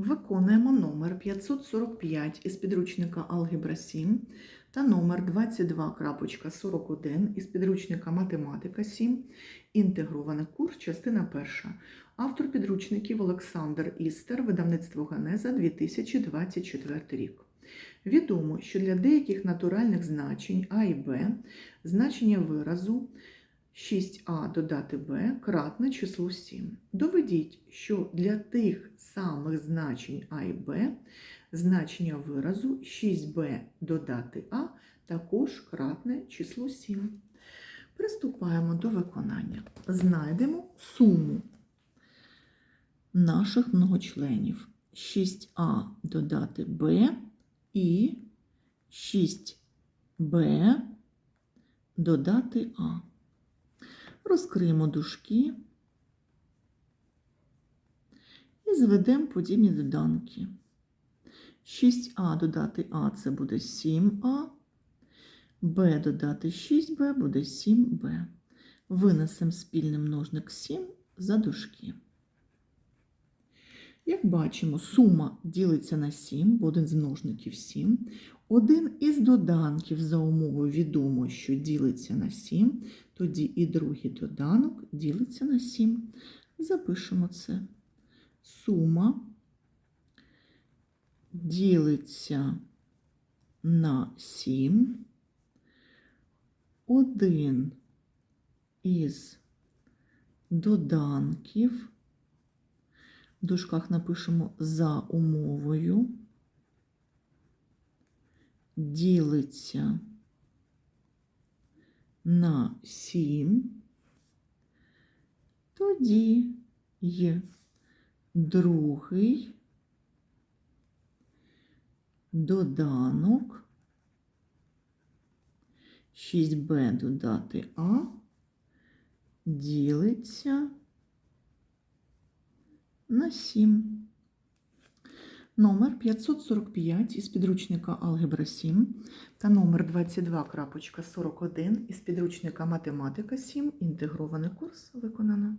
Виконуємо номер 545 із підручника Алгебра 7 та номер 22.41 із підручника Математика 7. Інтегрований курс, частина перша. Автор підручників Олександр Істер, видавництво Ганеза 2024 рік. Відомо, що для деяких натуральних значень А і Б значення виразу 6а додати b кратне числу 7. Доведіть, що для тих самих значень а і b значення виразу 6b додати а також кратне число 7. Приступаємо до виконання. Знайдемо суму наших многочленів. 6а додати b і 6b додати а. Розкриємо дужки і зведемо подібні доданки. 6а додати а це буде 7а, Б додати 6Б буде 7Б. Винесемо спільний множник 7 за дужки. Як бачимо, сума ділиться на 7, бо один з множників 7. Один із доданків за умовою відомо, що ділиться на 7, тоді і другий доданок ділиться на 7. Запишемо це. Сума ділиться на 7. Один із доданків. В дужках напишемо за умовою. Ділиться на 7, тоді є другий доданок. 6b додати А. Ділиться на 7. Номер 545 із підручника Алгебра 7 та номер 22.41 із підручника Математика 7. Інтегрований курс виконано.